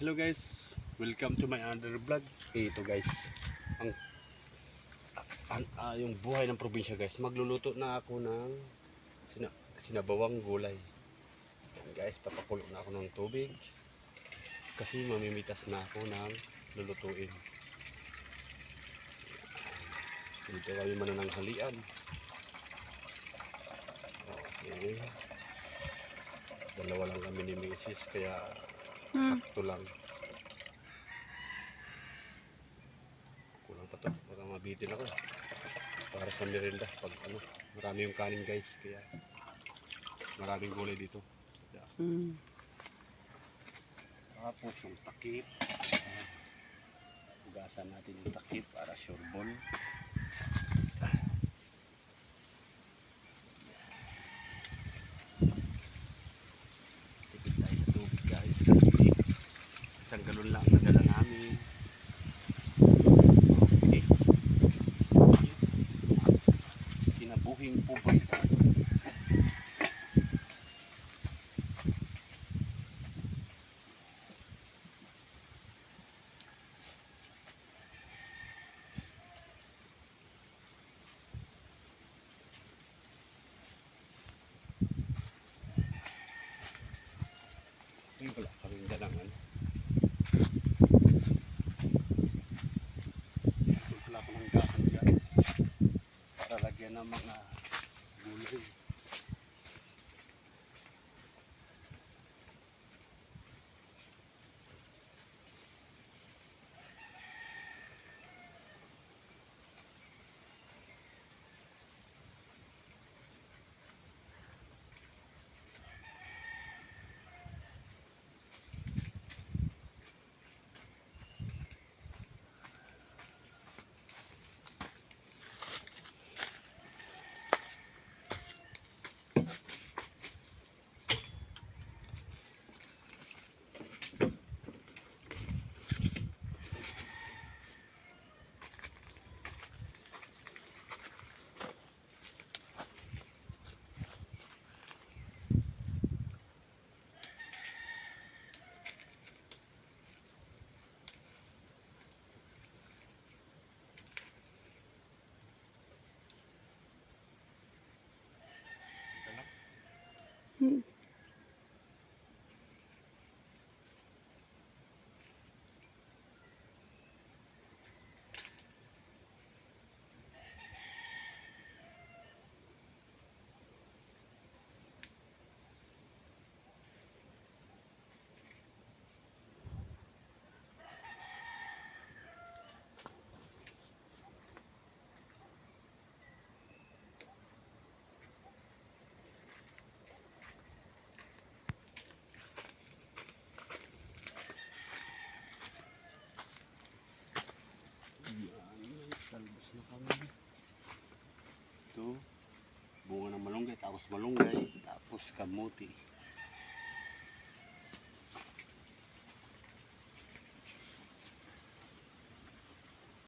Hello guys, welcome to my another vlog. Ito guys, ang, ang ah, yung buhay ng probinsya guys. Magluluto na ako ng sina, sinabawang gulay. Yan guys, papakulo na ako ng tubig. Kasi mamimitas na ako ng lulutuin. Dito kami manananghalian. Okay. Dalawa lang kami ni Mrs. Kaya Hmm. sakto lang. Kulang pa to. Baka mabitin ako. Para sa merienda. Pag ano, marami yung kanin guys. Kaya maraming gulay dito. Mm. Tapos yung takip. Ah, Hugasan natin yung takip para sureball. Tipid tayo sa tubig guys. Kasi lang ang nadala namin. Kinabuhing pubay. Yung wala kaming dalangan. ng mga gulay. Mm-hmm. অনুভূতি